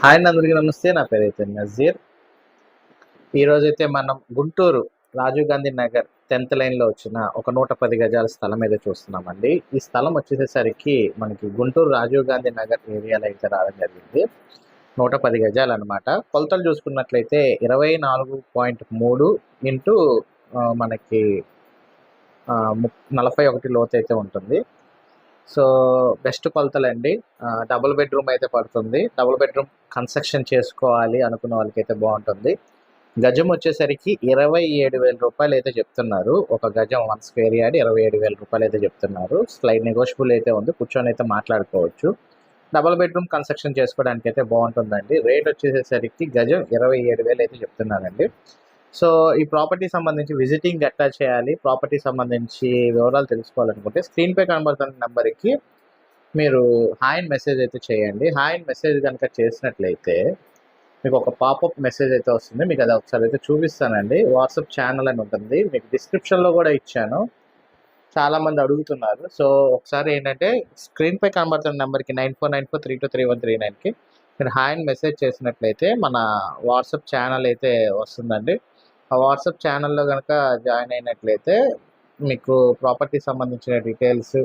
Hi అండి, అందరికీ నమస్తే నా పేరు అయితే నజీర్. ఈరోజైతే మనం గుంటూరు రాజీవ్ గాంధీ నగర్ టెన్త్ లైన్లో వచ్చిన ఒక నూట పది గజాల స్థలం అయితే చూస్తున్నామండి. ఈ స్థలం వచ్చేసరికి మనకి గుంటూరు రాజీవ్ గాంధీ నగర్ ఏరియాలో అయితే రావడం జరిగింది. నూట పది గజాలు అనమాట కొలతలు చూసుకున్నట్లయితే ఇరవై నాలుగు పాయింట్ మూడు ఇంటూ మనకి ము- నలభై ఒకటి లోతు అయితే ఉంటుంది. సో బెస్ట్ కొలతలండి. డబుల్ బెడ్రూమ్ అయితే పడుతుంది. డబుల్ బెడ్రూమ్ కన్స్ట్రక్షన్ చేసుకోవాలి అనుకున్న వాళ్ళకైతే బాగుంటుంది. గజం వచ్చేసరికి ఇరవై ఏడు వేల రూపాయలు అయితే చెప్తున్నారు. ఒక గజం వన్ స్క్వేర్ యార్డ్ ఇరవై ఏడు వేల రూపాయలు అయితే చెప్తున్నారు. స్లైడ్ నెగోషియబుల్ అయితే ఉంది. కూర్చొని అయితే మాట్లాడుకోవచ్చు. డబుల్ బెడ్రూమ్ కన్స్ట్రక్షన్ చేసుకోవడానికి అయితే బాగుంటుందండి. రేట్ వచ్చేసరికి గజం ఇరవై ఏడు వేలు అయితే చెప్తున్నారండి. సో ఈ ప్రాపర్టీ సంబంధించి విజిటింగ్ ఎట్లా చేయాలి ప్రాపర్టీ సంబంధించి వివరాలు తెలుసుకోవాలనుకుంటే స్క్రీన్పై కనబడుతున్న నెంబర్కి మీరు హాయ్ అండ్ మెసేజ్ అయితే చేయండి. హాయ్ అండ్ మెసేజ్ కనుక చేసినట్లయితే మీకు ఒక పాపప్ మెసేజ్ అయితే వస్తుంది. మీకు అది ఒకసారి అయితే చూపిస్తానండి. వాట్సాప్ ఛానల్ అని ఉంటుంది. మీకు డిస్క్రిప్షన్లో కూడా ఇచ్చాను. చాలా మంది అడుగుతున్నారు. సో ఒకసారి ఏంటంటే స్క్రీన్పై కనబడుతున్న నెంబర్కి nine four nine four three two three one three నైన్కి మీరు హాయ్ అండ్ మెసేజ్ చేసినట్లయితే మన వాట్సాప్ ఛానల్ అయితే వస్తుందండి. ఆ వాట్సాప్ ఛానల్లో కనుక జాయిన్ అయినట్లయితే మీకు ప్రాపర్టీ సంబంధించిన డీటెయిల్స్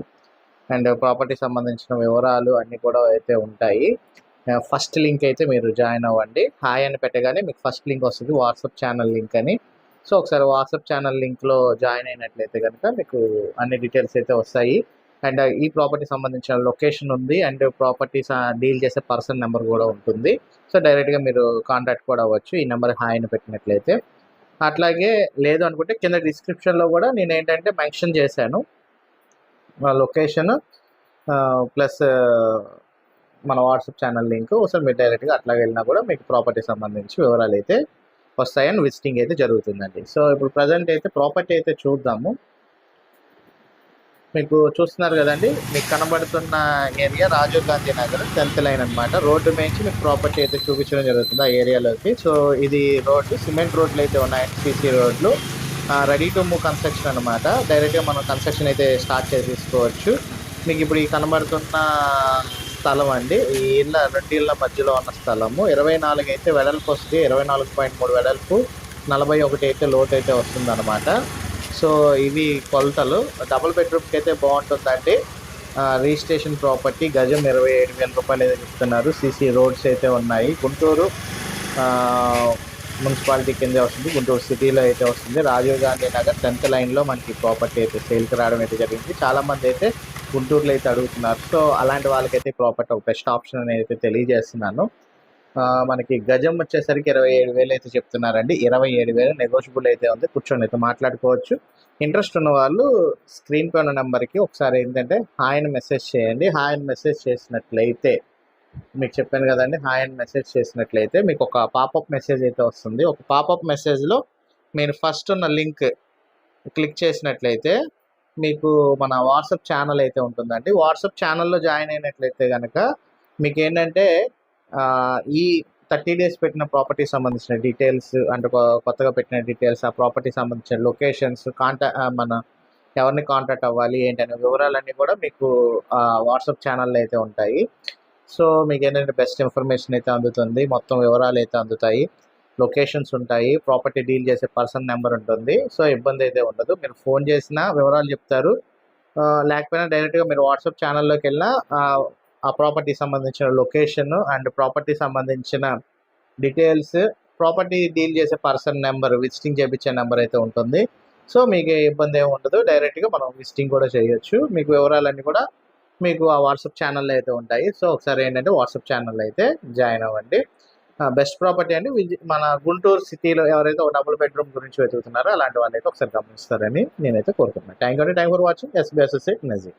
అండ్ ప్రాపర్టీ సంబంధించిన వివరాలు అన్నీ కూడా అయితే ఉంటాయి. ఫస్ట్ లింక్ అయితే మీరు జాయిన్ అవ్వండి. హాయ్ అని పెట్టగానే మీకు ఫస్ట్ లింక్ వస్తుంది వాట్సాప్ ఛానల్ లింక్ అని. సో ఒకసారి వాట్సాప్ ఛానల్ లింక్లో జాయిన్ అయినట్లయితే కనుక మీకు అన్ని డీటెయిల్స్ అయితే వస్తాయి. అండ్ ఈ ప్రాపర్టీ సంబంధించిన లొకేషన్ ఉంది అండ్ ప్రాపర్టీస్ డీల్ చేసే పర్సన్ నెంబర్ కూడా ఉంటుంది. సో డైరెక్ట్గా మీరు కాంటాక్ట్ కూడా అవ్వచ్చు. ఈ నెంబర్ హాయ్ అని పెట్టినట్లయితే. అట్లాగే లేదు అనుకుంటే కింద డిస్క్రిప్షన్లో కూడా నేను ఏంటంటే మెన్షన్ చేశాను. లొకేషన్ ప్లస్ మన వాట్సాప్ ఛానల్ లింక్ ఒకసారి మీరు డైరెక్ట్గా అట్లా వెళ్ళినా కూడా మీకు ప్రాపర్టీ సంబంధించి వివరాలు అయితే వస్తాయని విజిటింగ్ అయితే జరుగుతుందండి. సో ఇప్పుడు ప్రజెంట్ అయితే ప్రాపర్టీ అయితే చూద్దాము. మీకు చూస్తున్నారు కదండి మీకు కనబడుతున్న area Rajiv Gandhi Nagar tenth line అనమాట రోడ్డు మేంచి మీకు ప్రాపర్టీ అయితే చూపించడం జరుగుతుంది ఆ ఏరియాలోకి. సో ఇది రోడ్డు సిమెంట్ రోడ్లు అయితే ఉన్నాయి ఎన్సీసీ రోడ్లు. రెడీ టు మూవ్ కన్స్ట్రక్షన్ అనమాట డైరెక్ట్గా మనం కన్స్ట్రక్షన్ అయితే స్టార్ట్ చేసి తీసుకోవచ్చు మీకు ఇప్పుడు ఈ కనబడుతున్న స్థలం అండి ఈ ఇళ్ళ రెండు ఇళ్ళ మధ్యలో ఉన్న స్థలము. ఇరవై నాలుగు అయితే వెడల్పు వస్తుంది. ఇరవై నాలుగు పాయింట్ మూడు వెడల్పు. నలభై ఒకటి అయితే లోటు అయితే వస్తుంది అనమాట సో ఇవి కొలతలు. డబుల్ బెడ్రూమ్కి అయితే బాగుంటుందండి. రిజిస్ట్రేషన్ ప్రాపర్టీ గజం ఇరవై ఏడు వేల రూపాయలు అయితే చెప్తున్నారు. సీసీ రోడ్స్ అయితే ఉన్నాయి. గుంటూరు మున్సిపాలిటీ కింద వస్తుంది. గుంటూరు సిటీలో అయితే వస్తుంది. రాజీవ్ గాంధీ నగర్ టెన్త్ లైన్లో మనకి ప్రాపర్టీ అయితే సేల్కి రావడం అయితే జరిగింది. చాలామంది అయితే గుంటూరులో అయితే అడుగుతున్నారు. సో అలాంటి వాళ్ళకైతే ప్రాపర్టీ ఒక బెస్ట్ ఆప్షన్ అనేది అయితే తెలియజేస్తున్నాను. మనకి గజం వచ్చేసరికి ఇరవై ఏడు వేలు అయితే చెప్తున్నారండి. ఇరవై ఏడు వేలు నెగోషియబుల్ అయితే ఉంది. కూర్చొని అయితే మాట్లాడుకోవచ్చు. ఇంట్రెస్ట్ ఉన్న వాళ్ళు స్క్రీన్ పైన ఉన్న నెంబర్కి ఒకసారి ఏంటంటే హాయ్ అని మెసేజ్ చేయండి. హాయ్ అని మెసేజ్ చేసినట్లయితే మీకు చెప్పాను కదండి హాయ్ అని మెసేజ్ చేసినట్లయితే మీకు ఒక పాపప్ మెసేజ్ అయితే వస్తుంది. ఒక పాపప్ మెసేజ్లో మీరు ఫస్ట్ ఉన్న లింక్ క్లిక్ చేసినట్లయితే మీకు మన వాట్సాప్ ఛానల్ అయితే ఉంటుందండి. వాట్సాప్ ఛానల్లో జాయిన్ అయినట్లయితే కనుక మీకు ఏంటంటే ఈ థర్టీ డేస్ పెట్టిన ప్రాపర్టీ సంబంధించిన డీటెయిల్స్ అంటే కొత్తగా పెట్టిన డీటెయిల్స్ ఆ ప్రాపర్టీ సంబంధించిన లొకేషన్స్ కాంటాక్ట్ మన ఎవరిని కాంటాక్ట్ అవ్వాలి ఏంటనే వివరాలన్నీ కూడా మీకు వాట్సాప్ ఛానల్లో అయితే ఉంటాయి. సో మీకు ఏంటంటే బెస్ట్ ఇన్ఫర్మేషన్ అయితే అందుతుంది. మొత్తం వివరాలు అయితే అందుతాయి. లొకేషన్స్ ఉంటాయి. ప్రాపర్టీ డీల్ చేసే పర్సన్ నెంబర్ ఉంటుంది. సో ఇబ్బంది అయితే ఉండదు. మీరు ఫోన్ చేసినా వివరాలు చెప్తారు. లేకపోయినా డైరెక్ట్గా మీరు వాట్సాప్ ఛానల్లోకి వెళ్ళినా ఆ, ప్రాపర్టీ సంబంధించిన లొకేషన్ అండ్ ప్రాపర్టీ సంబంధించిన డీటెయిల్స్ ప్రాపర్టీ డీల్ చేసే పర్సన్ నెంబర్ విజిటింగ్ చేయించే నెంబర్ అయితే ఉంటుంది. సో మీకు ఏ ఇబ్బంది ఏమి ఉండదు. డైరెక్ట్గా మనం విజిటింగ్ కూడా చేయొచ్చు. మీకు వివరాలన్నీ కూడా మీకు ఆ వాట్సాప్ ఛానల్లో అయితే ఉంటాయి. సో ఒకసారి ఏంటంటే వాట్సాప్ ఛానల్ అయితే జాయిన్ అవ్వండి. బెస్ట్ ప్రాపర్టీ అండి. విజి మన గుంటూరు సిటీలో ఎవరైతే ఒక డబుల్ బెడ్రూమ్ గురించి వెతుకుతున్నారో అలాంటి వాళ్ళు అయితే ఒకసారి గమనిస్తారని నేనైతే కోరుకుంటున్నాను. థ్యాంక్ యూ అండి. Thank for watching ఎస్బీఎస్ఎస్ఏ నజీ